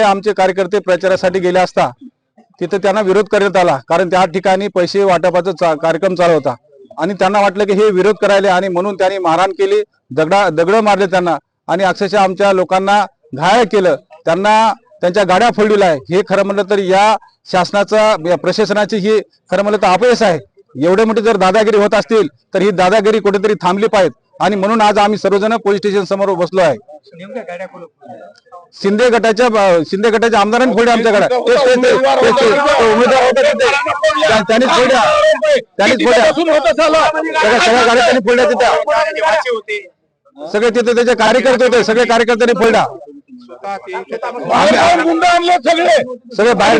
आमचे कार्यकर्ते प्रचारासाठी गेले असता तिथे त्यांना विरोध करण्यात आला. कारण त्या ठिकाणी पैसे वाटपाचा चा- कार्यक्रम चालू होता. आणि त्यांना वाटलं की हे विरोध करायले आणि म्हणून त्यांनी मारहाण केली दगडा दगड मारले त्यांना. आणि अक्षरशः आमच्या लोकांना घायळ केलं. त्यांना त्यांच्या गाड्या फोडलेल्या आहे हे खरं म्हणलं तर या शासनाचा प्रशासनाची ही खरं म्हणलं तर अपयश आहे. एवढे मोठे जर दादागिरी होत असतील तर ही दादागिरी कुठेतरी थांबली पाहिजे. आणि म्हणून आज आम्ही सर्वजण पोलीस स्टेशन समोर बसलो आहे. शिंदे गटाच्या ब- शिंदे गटाच्या आमदारांनी फोडले आमच्याकडे. तेच- तेच- तेच- तेच- तेच. तो उमेदवार होता तिथे. त्या- त्यांनीच फोडल्या. त्यांनीच फोडल्या. सगळ्या सगळ्या गाड्या त्यांनी फोडल्या तिथं. सगळे तिथे त्याचे कार्यकर्ते होते. सगळे कार्यकर्त्यांनी फोडल्या. सगळे. बाहेर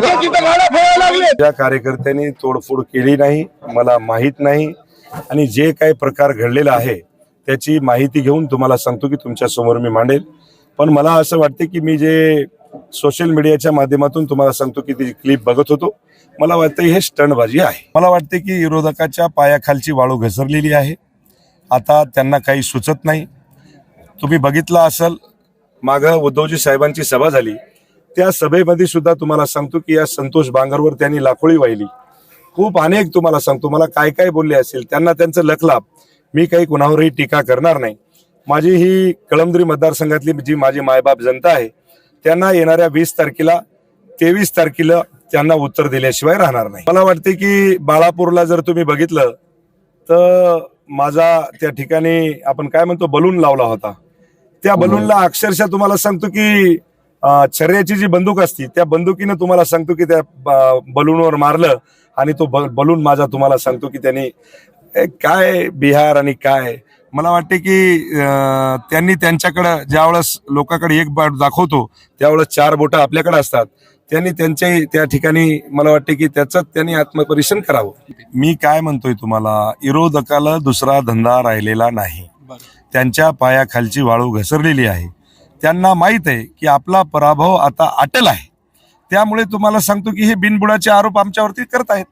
ज्या कार्यकर्त्यांनी तोडफोड केली नाही मला माहीत नाही. आणि जे काही प्रकार घडलेला आहे त्याची माहिती घेऊन तुम्हाला सांगतो की तुमच्यासमोर मी मांडेल. पण मला असं वाटते की मी जे सोशल मीडियाच्या माध्यमातून तुम्हाला सांगतो की ती क्लिप बघत होतो मला वाटतं हे स्टंटबाजी आहे. मला वाटते की विरोधकाच्या पायाखालची वाळू घसरलेली आहे. आता त्यांना काही सुचत नाही. तुम्ही बघितलं असेल मागं उद्धवजी साहेबांची सभा झाली. त्या सभेमध्ये सुद्धा तुम्हाला सांगतो की या संतोष बांगरवर त्यांनी लाखोळी वाहिली. खूप अनेक तुम्हाला सांगतो मला काय काय बोलले असेल त्यांना त्यांचं लखलाप. मी काही कुणावरही टीका करणार नाही. माझी ही कळमदरी मतदारसंघातली जी माझी मायबाप जनता आहे त्यांना येणाऱ्या वीस तारखेला तेवीस तारखेला त्यांना उत्तर दिल्याशिवाय राहणार नाही. मला वाटते की बाळापूरला जर तुम्ही बघितलं तर माझा त्या ठिकाणी आपण काय म्हणतो बलून लावला होता. त्या बलूनला अक्षरशः तुम्हाला सांगतो की छर्याची जी बंदूक असती त्या बंदुकीनं तुम्हाला सांगतो की त्या बलूनवर मारलं आणि तो बलून माझा तुम्हाला सांगतो की त्यांनी काय बिहार आणि काय? मला वाटते की अं, त्यांनी त्यांच्याकडं ज्यावेळेस लोकांकडे एक बाट दाखवतो त्यावेळेस चार बोटं आपल्याकडे असतात. त्यांनी त्यांच्या त्या ठिकाणी मला वाटते की त्याचं त्यांनी आत्मपरीक्षण करावं. मी काय म्हणतोय तुम्हाला विरोधकाला दुसरा धंदा राहिलेला नाही. त्यांच्या पायाखालची वाळू घसरलेली आहे. त्यांना माहीत आहे की आपला पराभव आता अटल आहे. त्यामुळे तुम्हाला सांगतो की हे बिनबुडाचे आरोप आमच्यावरती करतायत.